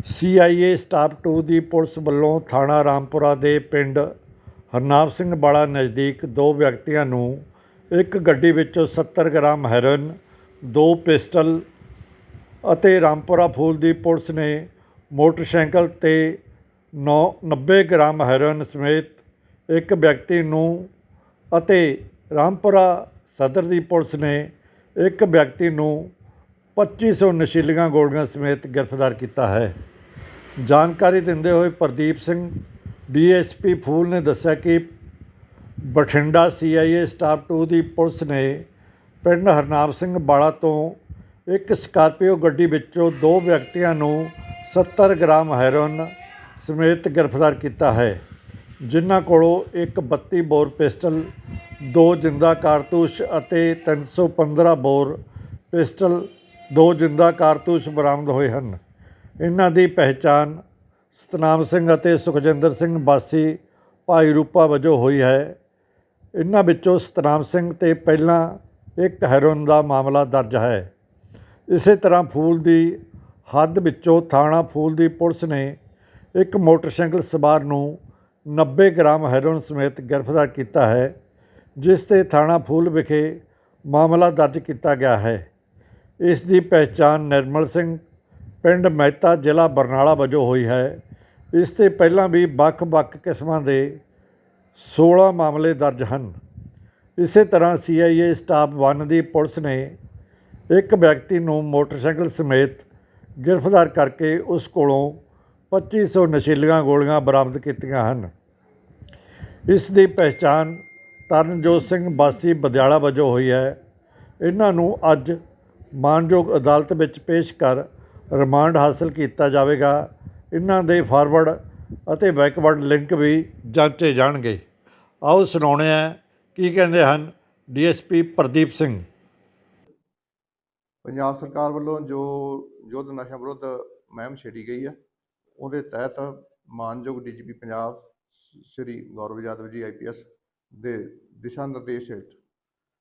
CIA staff 2 ਦੀ police ਵੱਲੋਂ ਥਾਣਾ ਰਾਮਪੁਰਾ ਦੇ ਪਿੰਡ ਹਰਨਾਮ ਸਿੰਘ ਵਾਲਾ ਨਜ਼ਦੀਕ ਦੋ ਵਿਅਕਤੀਆਂ ਨੂੰ ਇੱਕ ਗੱਡੀ ਵਿੱਚੋਂ 70 ਗ੍ਰਾਮ ਹੈਰੋਇਨ, ਦੋ ਪਿਸਟਲ ਅਤੇ ਰਾਮਪੁਰਾ ਫੂਲ ਦੀ ਪੁਲਿਸ ਨੇ ਮੋਟਰਸਾਈਕਲ ਤੇ ਨੌ 90 ਗ੍ਰਾਮ ਹੈਰੋਇਨ ਸਮੇਤ ਇੱਕ ਵਿਅਕਤੀ ਨੂੰ ਅਤੇ ਰਾਮਪੁਰਾ ਸਦਰ ਦੀ ਪੁਲਿਸ ਨੇ ਇੱਕ ਵਿਅਕਤੀ ਨੂੰ 2500 ਨਸ਼ੀਲੀਆਂ ਗੋਲੀਆਂ ਸਮੇਤ ਗ੍ਰਿਫਤਾਰ ਕੀਤਾ ਹੈ। ਜਾਣਕਾਰੀ ਦਿੰਦੇ ਹੋਏ ਪ੍ਰਦੀਪ ਸਿੰਘ, ਡੀਐਸਪੀ ਫੂਲ ਨੇ ਦੱਸਿਆ ਕਿ ਬਠਿੰਡਾ ਸੀਆਈਏ ਸਟਾਫ 2 ਦੀ ਪੁਲਿਸ ਨੇ ਪਿੰਡ ਹਰਨਾਮ ਸਿੰਘ ਬਾਲਾ ਤੋਂ ਇੱਕ ਸਕਾਰਪੀਓ ਗੱਡੀ ਵਿੱਚੋਂ ਦੋ ਵਿਅਕਤੀਆਂ ਨੂੰ 70 ਗ੍ਰਾਮ ਹੈਰੋਇਨ ਸਮੇਤ ਗ੍ਰਿਫਤਾਰ ਕੀਤਾ ਹੈ, ਜਿਨ੍ਹਾਂ ਕੋਲੋਂ ਇੱਕ 32 ਬੋਰ ਪਿਸਟਲ, ਦੋ ਜਿੰਦਾ ਕਾਰਤੂਸ ਅਤੇ 315 ਬੋਰ ਪਿਸਟਲ ਦੋ ਜਿੰਦਾ ਕਾਰਤੂਸ ਬਰਾਮਦ ਹੋਏ ਹਨ। ਇਹਨਾਂ ਦੀ ਪਹਿਚਾਣ ਸਤਨਾਮ ਸਿੰਘ ਅਤੇ ਸੁਖਜਿੰਦਰ ਸਿੰਘ ਬਾਸੀ ਭਾਈ ਰੂਪਾ ਵਜੋਂ ਹੋਈ ਹੈ। ਇਹਨਾਂ ਵਿੱਚੋਂ ਸਤਨਾਮ ਸਿੰਘ ਤੇ ਪਹਿਲਾਂ ਇੱਕ ਹੈਰੋਇਨ ਦਾ ਮਾਮਲਾ ਦਰਜ ਹੈ। ਇਸੇ ਤਰ੍ਹਾਂ ਫੂਲ ਦੀ ਹੱਦ ਵਿੱਚੋਂ ਥਾਣਾ ਫੂਲ ਦੀ ਪੁਲਿਸ ਨੇ ਇੱਕ ਮੋਟਰਸਾਈਕਲ ਸਵਾਰ ਨੂੰ 90 ਗ੍ਰਾਮ ਹੈਰੋਇਨ ਸਮੇਤ ਗ੍ਰਿਫਤਾਰ ਕੀਤਾ ਹੈ, ਜਿਸ ਤੇ ਥਾਣਾ ਫੂਲ ਵਿਖੇ ਮਾਮਲਾ ਦਰਜ ਕੀਤਾ ਗਿਆ ਹੈ। ਇਸ ਦੀ ਪਹਿਚਾਣ ਨਿਰਮਲ ਸਿੰਘ, ਪਿੰਡ ਮਹਿਤਾ ਜ਼ਿਲ੍ਹਾ ਬਰਨਾਲਾ ਵਜੋਂ ਹੋਈ ਹੈ। ਇਸ ਤੇ ਪਹਿਲਾਂ ਵੀ ਵੱਖ-ਵੱਖ ਕਿਸਮਾਂ ਦੇ 16 ਮਾਮਲੇ ਦਰਜ ਹਨ। ਇਸੇ ਤਰ੍ਹਾਂ ਸੀਆਈਏ ਸਟਾਫ 1 ਦੀ ਪੁਲਿਸ ਨੇ ਇੱਕ ਵਿਅਕਤੀ ਨੂੰ ਮੋਟਰਸਾਈਕਲ ਸਮੇਤ ਗ੍ਰਿਫਤਾਰ ਕਰਕੇ ਉਸ ਕੋਲੋਂ 2500 ਨਸ਼ੀਲੀਆਂ ਗੋਲੀਆਂ ਬਰਾਮਦ ਕੀਤੀਆਂ ਹਨ। ਇਸ ਦੀ ਪਹਿਚਾਣ ਤਰਨਜੋਤ ਸਿੰਘ ਬਾਸੀ ਬਦਿਆਲਾ ਵਜੋਂ ਹੋਈ ਹੈ। ਇਹਨਾਂ ਨੂੰ ਅੱਜ ਮਾਨਯੋਗ ਅਦਾਲਤ ਵਿੱਚ ਪੇਸ਼ ਕਰ ਰਿਮਾਂਡ ਹਾਸਲ ਕੀਤਾ ਜਾਵੇਗਾ। ਇਹਨਾਂ ਦੇ ਫਾਰਵਰਡ ਅਤੇ ਬੈਕਵਰਡ ਲਿੰਕ ਵੀ ਜਾਂਚੇ ਜਾਣਗੇ। ਆਓ ਸੁਣਾਉਣੇ ਆ ਕੀ ਕਹਿੰਦੇ ਹਨ ਡੀਐਸਪੀ ਪ੍ਰਦੀਪ ਸਿੰਘ। ਪੰਜਾਬ ਸਰਕਾਰ ਵੱਲੋਂ ਜੋ ਯੁੱਧ ਨਸ਼ਾ ਵਿਰੁੱਧ ਮੁਹਿੰਮ ਛੇੜੀ ਗਈ ਹੈ, ਉਹਦੇ ਤਹਿਤ ਮਾਨਯੋਗ ਡੀਜੀਪੀ ਪੰਜਾਬ ਸ਼੍ਰੀ ਗੌਰਵ ਯਾਦਵ ਜੀ ਆਈਪੀਐਸ ਦੇ ਦਿਸ਼ਾ ਨਿਰਦੇਸ਼ ਹੇਠ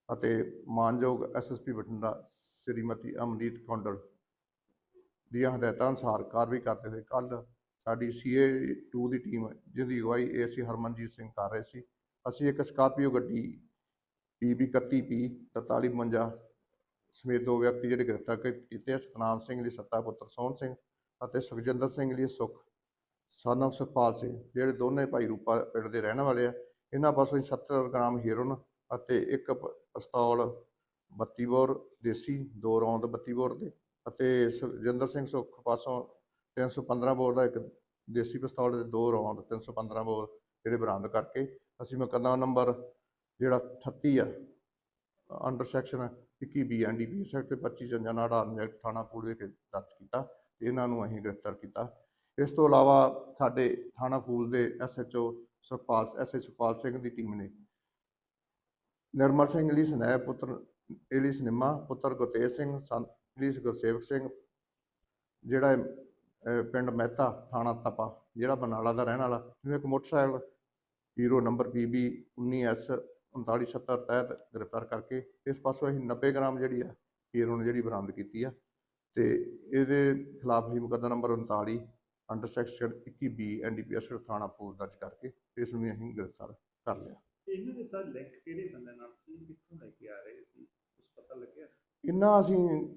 ਅਤੇ ਮਾਨਯੋਗ ਐਸਐਸਪੀ ਬਠਿੰਡਾ ਸ਼੍ਰੀਮਤੀ ਅਮਨੀਤ ਕੌਂਡਲ ਦੀਆਂ ਹਦਾਇਤਾਂ ਅਨੁਸਾਰ ਕਾਰਵਾਈ ਕਰਦੇ ਹੋਏ ਕੱਲ ਸਾਡੀ ਸੀਏ 2 ਦੀ ਟੀਮ ਜਿਹਦੀ ਅਗਵਾਈ ਏਸੀ ਹਰਮਨਜੀਤ ਸਿੰਘ ਕਰ ਰਹੇ ਸੀ। ਅਸੀਂ ਇੱਕ ਸਕਾਰਪੀਓ ਗੱਡੀ ਪੀਬੀ 31P 4352 ਸਮੇਤ ਦੋ ਵਿਅਕਤੀ ਜਿਹੜੇ ਗ੍ਰਿਫਤਾਰ ਕੀ- ਕੀਤੇ ਆ ਸਤਨਾਮ ਸਿੰਘ ਲਈ ਸੱਤਾ ਪੁੱਤਰ ਸੋਹਣ ਸਿੰਘ ਅਤੇ ਸੁਖਜਿੰਦਰ ਸਿੰਘ ਲਈ ਸੁਖ son ਸੁਖਪਾਲ ਸਿੰਘ, ਜਿਹੜੇ ਦੋਨੇ ਭਾਈ ਰੂਪਾ ਪਿੰਡ ਦੇ ਰਹਿਣ ਵਾਲੇ ਆ। ਇਹਨਾਂ ਪਾਸੋਂ ਅਸੀਂ 70 ਗ੍ਰਾਮ ਹੀਰੋਨ ਅਤੇ ਇੱਕ ਪ- ਪਿਸਤੌਲ 32 ਬੋਰ ਦੇਸੀ, ਦੋ ਰੌਂਦ 32 ਬੋਰ ਦੇ ਅਤੇ ਸੁਖਜਿੰਦਰ ਸਿੰਘ ਸੁਖ ਪਾਸੋਂ 315 ਬੋਰ ਦਾ ਇੱਕ ਦੇਸੀ ਪਿਸਤੌਲ ਦੇ ਦੋ ਰੌਂਦ 315 ਬੋਰ ਜਿਹੜੇ ਬਰਾਮਦ ਕਰਕੇ ਅਸੀਂ ਮੁਕੱਦਮਾ ਨੰਬਰ ਜਿਹੜਾ 38 ਆ under section 21 B NDPS act ਤੇ 25 ਜੰਜਾਨਾ ਅਧਾਰਨ ਐਕਟ ਥਾਣਾ ਕੂੜੇ ਕੇ ਦਰਜ ਕੀਤਾ ਤੇ ਇਹਨਾਂ ਨੂੰ ਅਸੀਂ ਗ੍ਰਿਫਤਾਰ ਕੀਤਾ। ਇਸ ਤੋਂ ਇਲਾਵਾ ਸਾਡੇ ਥਾਣਾ ਫੂਲ ਦੇ ਐਸਐਚਓ ਸੁਖਪਾਲ ਐਸਐਚ ਸੁਖਪਾਲ ਸਿੰਘ ਦੀ ਟੀਮ ਨੇ ਨਿਰਮਲ ਸਿੰਘ ਲਈ ਸਨੈਹ ਪੁੱਤਰ ਏਲੀਸ ਨਿੰਮਾ ਪੁੱਤਰ ਗੁਰਤੇਜ ਸਿੰਘ ਸਨ ਏਲੀਸ ਗੁਰਸੇਵਕ ਸਿੰਘ ਜਿਹੜਾ ਅਹ, ਪਿੰਡ ਮਹਿਤਾ ਥਾਣਾ ਤਪਾ ਜਿਹੜਾ ਬਨਾਲਾ ਦਾ ਰਹਿਣ ਵਾਲਾ ਜਿਹਨੂੰ ਇੱਕ motorcycle hero number PB 19S 3970 ਤਹਿਤ ਗ੍ਰਿਫਤਾਰ ਕਰਕੇ ਇਸ ਪਾਸੋਂ ਅਸੀਂ 90 ਗ੍ਰਾਮ ਜਿਹੜੀ ਆ ਹੀਰੋਨ ਜਿਹੜੀ ਬਰਾਮਦ ਕੀਤੀ ਆ ਤੇ ਇਹਦੇ ਖਿਲਾਫ ਹੀ ਮੁਕੱਦਮਾ number 39 under section 21B NDPS ਥਾਣਾ ਫੂਲ ਦਰਜ ਕਰਕੇ ਇਸ ਨੂੰ ਵੀ ਅਸੀਂ ਗ੍ਰਿਫਤਾਰ ਕਰ ਲਿਆ। ਇਹਨਾਂ ਦੇ ਸਾथ ਲਿੰਕ ਕਿਹੜੇ ਬੰਦੇ ਨਾਲ ਸੀ ਕਿੱਥੋਂ ਲੈ ਕੇ ਆ ਰਹੇ ਸੀ ਕੁਝ ਪਤਾ ਲੱਗਿਆ ਇਹਨਾਂ ਅਸੀਂ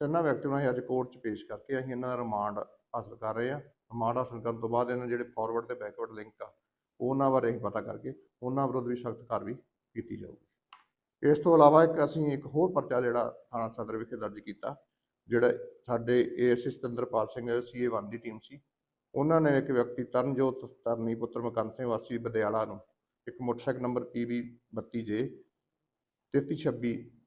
ਤਿੰਨਾਂ ਵਿਅਕਤੀਆਂ ਨੂੰ ਅਸੀਂ ਅੱਜ ਕੋਰਟ 'ਚ ਪੇਸ਼ ਕਰਕੇ ਅਸੀਂ ਇਹਨਾਂ ਦਾ ਰਿਮਾਂਡ ਹਾਸਲ ਕਰ ਰਹੇ ਹਾਂ। ਰਿਮਾਂਡ ਹਾਸਲ ਕਰਨ ਤੋਂ ਬਾਅਦ ਇਹਨਾਂ ਜਿਹੜੇ ਫਾਰਵਰਡ ਤੇ ਬੈਕਵਰਡ ਲਿੰਕ ਆ, ਉਹਨਾਂ ਬਾਰੇ ਅਸੀਂ ਪਤਾ ਕਰਕੇ ਉਹਨਾਂ ਵਿਰੁੱਧ ਵੀ ਸਖਤ ਕਾਰਵਾਈ ਕੀਤੀ ਜਾਊਗੀ। ਇਸ ਤੋਂ ਇਲਾਵਾ ਇੱਕ ਅਸੀਂ ਇੱਕ ਹੋਰ ਪਰਚਾ ਜਿਹੜਾ ਥਾਣਾ ਸਦਰ ਵਿਖੇ ਦਰਜ ਕੀਤਾ, ਜਿਹੜਾ ਸਾਡੇ ਏਐਸਏ ਸਤਿੰਦਰਪਾਲ ਸਿੰਘ ਸੀਏ 1 ਦੀ ਟੀਮ ਸੀ। ਉਹਨਾਂ ਨੇ ਇੱਕ ਵਿਅਕਤੀ ਤਰਨਜੋਤ ਤਰਨੀ ਪੁੱਤਰ ਮਕਨ ਸਿੰਘ ਵਾਸੀ ਬਦਿਆਲਾ ਨੂੰ ਇੱਕ ਮੋਟਰਸਾਈਕਲ ਨੰਬਰ PB 32J 3326 ਅਹ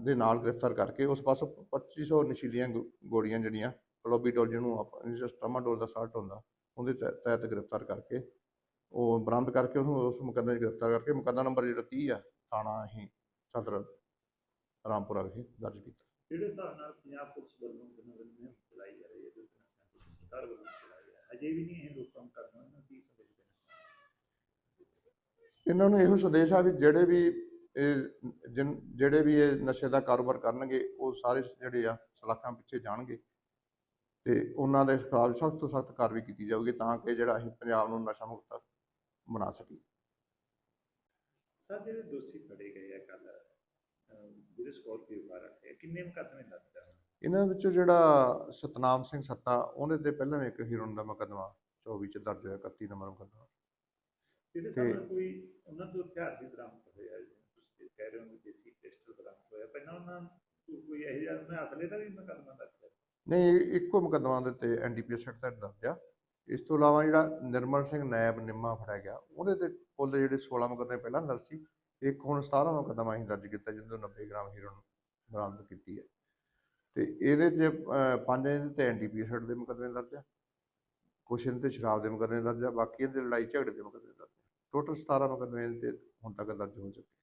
ਦੇ ਨਾਲ ਗ੍ਰਿਫਤਾਰ ਕਰਕੇ ਉਸ ਪਾਸੋਂ 2500 ਨਸ਼ੀਲੀਆਂ ਗੋਲੀਆਂ ਜਿਹੜੀਆਂ ਕਲੋਬੀਡੋਲ ਜਿਹਨੂੰ ਆਪਾਂ ਇੰਗਲਿਸ਼ ਦਾ ਸਾਲਟ ਹੁੰਦਾ ਉਹਦੇ ਤਹਿ- ਤਹਿਤ ਗ੍ਰਿਫਤਾਰ ਕਰਕੇ ਉਹ ਬਰਾਮਦ ਕਰਕੇ ਉਹਨੂੰ ਉਸ ਮੁਕੱਦਮੇ 'ਚ ਗ੍ਰਿਫਤਾਰ ਕਰਕੇ ਮੁਕੱਦਮਾ ਨੰਬਰ ਜਿਹੜਾ 30 ਆ ਥਾਣਾ ਅਸੀਂ ਸਦਰ ਰਾਮਪੁਰਾ ਵਿਖੇ ਦਰਜ ਕੀਤਾ। ਜਿਹੜੇ ਹਿਸਾਬ ਨਾਲ ਪੰਜਾਬ ਪੁਲਿਸ ਵੱਲੋਂ ਦਿਨੋਂ ਦਿਨ ਮੁਹਿੰਮ ਚਲਾਈ ਜਾ ਰਹੀ ਹੈ ਜੋ ਸਰਕਾਰ ਵੱਲੋਂ ਚਲਾਈ ਜਾ ਰਹੀ ਹੈ? ਅਜੇ ਵੀ ਨਹੀਂ ਇਹ ਲੋਕ ਕੰਮ ਕਰਦੇ ਉਹਨਾਂ ਦੀ ਸੰਦੇਸ਼ ਦੇਣਾ ਇਹਨਾਂ ਨੂੰ ਇਹੋ ਸੰਦੇਸ਼ ਆ ਵੀ ਜਿਹੜੇ ਵੀ ਇਹ ਜਿਹੜੇ ਵੀ ਇਹ ਨਸ਼ੇ ਦਾ ਕਾਰੋਬਾਰ ਕਰਨਗੇ ਉਹ ਸਾਰੇ ਜਿਹੜੇ ਆ ਸਲਾਖਾਂ ਪਿੱਛੇ ਜਾਣਗੇ। ਤੇ ਉਹਨਾਂ ਦੇ ਖਿਲਾਫ ਸਖਤ ਤੋਂ ਸਖਤ ਕਾਰਵਾਈ ਕੀਤੀ ਜਾਊਗੀ ਤਾਂ ਕਿ ਜਿਹੜਾ ਅਸੀਂ ਪੰਜਾਬ ਨੂੰ ਨਸ਼ਾ ਮੁਕਤ ਬਣਾ ਸਕੀਏ। ਸਰ ਜਿਹੜੇ ਦੋਸ਼ੀ ਫੜੇ ਗਏ ਆ ਕੱਲ ਜਿਹੜੇ ਸਕੋਰਪੀਓ ਕਾਰ ਰੱਖੇ ਕਿੰਨੇ ਮੁਕੱਦਮੇ ਦਰਜ ਆ? ਇਹਨਾਂ ਵਿੱਚੋਂ ਜਿਹੜਾ ਸਤਨਾਮ ਸਿੰਘ ਸੱਤਾ ਉਹਦੇ ਤੇ ਪਹਿਲਾਂ ਵੀ ਇੱਕ ਹੀਰੋਇਨ ਦਾ ਮੁਕੱਦਮਾ 24 ਚ ਦਰਜ ਹੋਇਆ 31 ਨੰਬਰ ਮੁਕੱਦਮਾ। ਤੇ- ਕੋਈ ਉਹਨਾਂ ਤੋਂ ਹਥਿਆਰ ਵੀ ਬਰਾਮਦ ਹੋਇਆ ਕਹਿ ਰਹੇ ਹੋ ਦੇਸੀ ਪਿਸਟਲ ਬਰਾਮਦ ਹੋਇਆ। ਪਹਿਲਾਂ ਉਹਨਾਂ ਤੋਂ ਕੋਈ ਇਹੋ ਜਿਹਾ ਉਹਨਾਂ ਅਸਲੇ ਦਾ ਵੀ ਮੁਕੱਦਮਾ ਦਰਜ ਹੈ ਨਹੀਂ ਇੱਕੋ ਮੁਕੱਦਮਾ ਦੇ ਤੇ ਐਨਡੀਪੀਐਸ ਐਕਟ ਤਹਿਤ ਦਰਜ ਆ। ਇਸ ਤੋਂ ਇਲਾਵਾ ਜਿਹੜਾ ਨਿਰਮਲ ਸਿੰਘ ਨਾਇਬ ਨਿੰਮਾ ਫੜਿਆ ਗਿਆ, ਉਹਦੇ ਤੇ ਕੁੱਲ ਜਿਹੜੇ 16 ਮੁਕੱਦਮੇ ਪਹਿਲਾਂ ਦਰਜ ਸੀ, ਇੱਕ ਹੁਣ 17 ਮੁਕੱਦਮਾ ਅਸੀਂ ਦਰਜ ਕੀਤਾ, ਜਿਹਦੇ 90 ਗ੍ਰਾਮ ਹੀਰੋਇਨ ਬਰਾਮਦ ਕੀਤੀ ਹੈ। ਤੇ ਇਹਦੇ 'ਚ ਪੰਜ ਇਹਦੇ ਤੇ ਐਨਡੀਪੀਐਸ ਦੇ ਮੁਕੱਦਮੇ ਦਰਜ ਆ। ਕੁਛ ਇਹਦੇ ਤੇ ਸ਼ਰਾਬ ਦੇ ਮੁਕੱਦਮੇ ਦਰਜ ਆ, ਬਾਕੀ ਇਹਦੇ ਲੜਾਈ ਝਗੜੇ ਦੇ ਮੁਕੱਦਮੇ ਦਰਜ ਆ। ਟੋਟਲ 17 ਮੁਕੱਦਮੇ ਇਹਦੇ ਹੁਣ ਤੱਕ ਦਰਜ ਹੋ ਚੁੱਕੇ